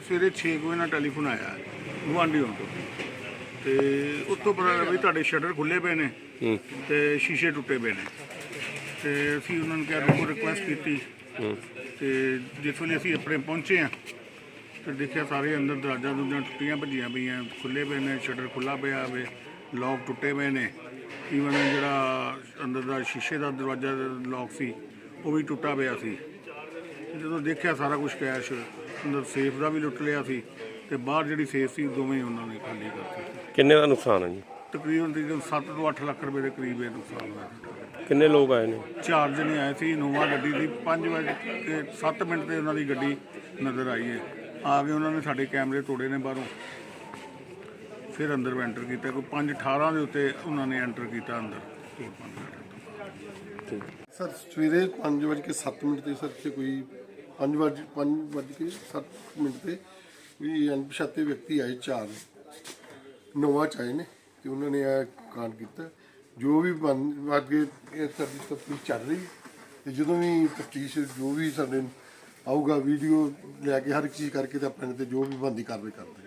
ਸਵੇਰੇ 6 ਵਜੇ ਨਾਲ ਟੈਲੀਫੋਨ ਆਇਆ ਗੁਆਂਢੀਆਂ ਤੋਂ। ਤੇ ਉਸ ਤੋਂ ਪਤਾ ਲੱਗਾ ਵੀ ਤੁਹਾਡੇ ਸ਼ਟਰ ਖੁੱਲੇ ਪਏ ਨੇ ਹੂੰ। ਤੇ ਸ਼ੀਸ਼ੇ ਟੁੱਟੇ ਪਏ ਨੇ। ਤੇ ਅਸੀਂ ਉਹਨਾਂ ਨੂੰ ਕਿਹਾ ਦੇਖੋ ਰਿਕੁਐਸਟ ਕੀਤੀ। ਹੂੰ। ਤੇ ਜਿਸ ਵੇਲੇ ਅਸੀਂ ਆਪਣੇ ਪਹੁੰਚੇ ਆ ਤੇ ਦੇਖਿਆ ਸਾਰੇ ਅੰਦਰ ਦਰਵਾਜ਼ਾ ਦੂਜਾ ਟੁੱਟੀਆਂ ਭੱਜੀਆਂ ਪਈਆਂ ਖੁੱਲੇ ਪਏ ਨੇ ਸ਼ਟਰ ਖੁੱਲਾ ਪਿਆ ਵੇ ਲੋਕ ਟੁੱਟੇ ਪਏ ਨੇ। ਈਵਨ ਜਿਹੜਾ ਅੰਦਰ ਦਾ ਸ਼ੀਸ਼ੇ ਦਾ ਦਰਵਾਜ਼ਾ ਲੋਕ ਸੀ ਉਹ ਵੀ ਟੁੱਟਾ ਪਿਆ ਸੀ। ਜਦੋਂ ਦੇਖਿਆ ਸਾਰਾ ਕੁਝ ਕੈਸ਼ ਅੰਦਰ ਸੇਫ ਦਾ ਵੀ ਲੁੱਟ ਲਿਆ ਸੀ ਤੇ ਬਾਹਰ ਜਿਹੜੀ ਸੇਫ ਸੀ ਦੋਵੇਂ ਉਹਨਾਂ ਨੇ ਖਾਲੀ ਕਰਤੀ। ਕਿੰਨੇ ਦਾ ਨੁਕਸਾਨ ਹੈ ਜੀ? ਤਕਰੀਬਨ ਤਕਰੀਬਨ 7 ਤੋਂ 8 ਲੱਖ ਰੁਪਏ ਦੇ ਕਰੀਬ ਇਹ ਨੁਕਸਾਨ ਹੋਇਆ। ਕਿੰਨੇ ਲੋਕ ਆਏ ਨੇ? ਚਾਰ ਜਣੇ ਆਏ ਸੀ ਇਨੋਵਾ ਗੱਡੀ ਦੀ 5 ਵਜੇ ਤੇ 7 ਮਿੰਟ ਤੇ ਉਹਨਾਂ ਦੀ ਗੱਡੀ ਨਜ਼ਰ ਆਈ ਹੈ। ਆ ਕੇ ਉਹਨਾਂ ਨੇ ਸਾਡੇ ਕੈਮਰੇ ਤੋੜੇ ਨੇ ਬਾਹਰੋਂ। ਫਿਰ ਅੰਦਰ ਐਂਟਰ ਕੀਤਾ ਕੋਈ 5 18 ਦੇ ਉੱਤੇ ਉਹਨਾਂ ਨੇ ਐਂਟਰ ਕੀਤਾ ਅੰਦਰ। ਸਰ ਸਵੇਰੇ 5 ਵਜੇ ਕੇ 7 ਮਿੰਟ ਤੇ ਸਰ ਕੋਈ 5 ਵਜੇ 5 ਵਜੇ ਕੇ 7 ਮਿੰਟ ਤੇ ਵੀ ਅਣਪਛਾਤੇ ਵਿਅਕਤੀ ਆਏ ਚਾਰ। ਨੋਵਾ ਚ ਆਏ ਨੇ ਤੇ ਉਹਨਾਂ ਨੇ ਇਹ ਕਾਂਡ ਕੀਤਾ। ਜੋ ਵੀ ਬਣ ਅੱਗੇ ਇਹ ਸਾਡੀ ਤਫਤੀਸ਼ ਚੱਲ ਰਹੀ ਤੇ ਜਦੋਂ ਵੀ ਤਫਤੀਸ਼, ਜੋ ਵੀ ਸਾਡੇ ਆਊਗਾ, ਵੀਡੀਓ ਲੈ ਕੇ ਹਰ ਇੱਕ ਚੀਜ਼ ਕਰਕੇ ਤੇ ਆਪਣੇ ਤੇ ਜੋ ਵੀ ਬੰਦੀ ਕਾਰਵਾਈ ਕਰਦੇ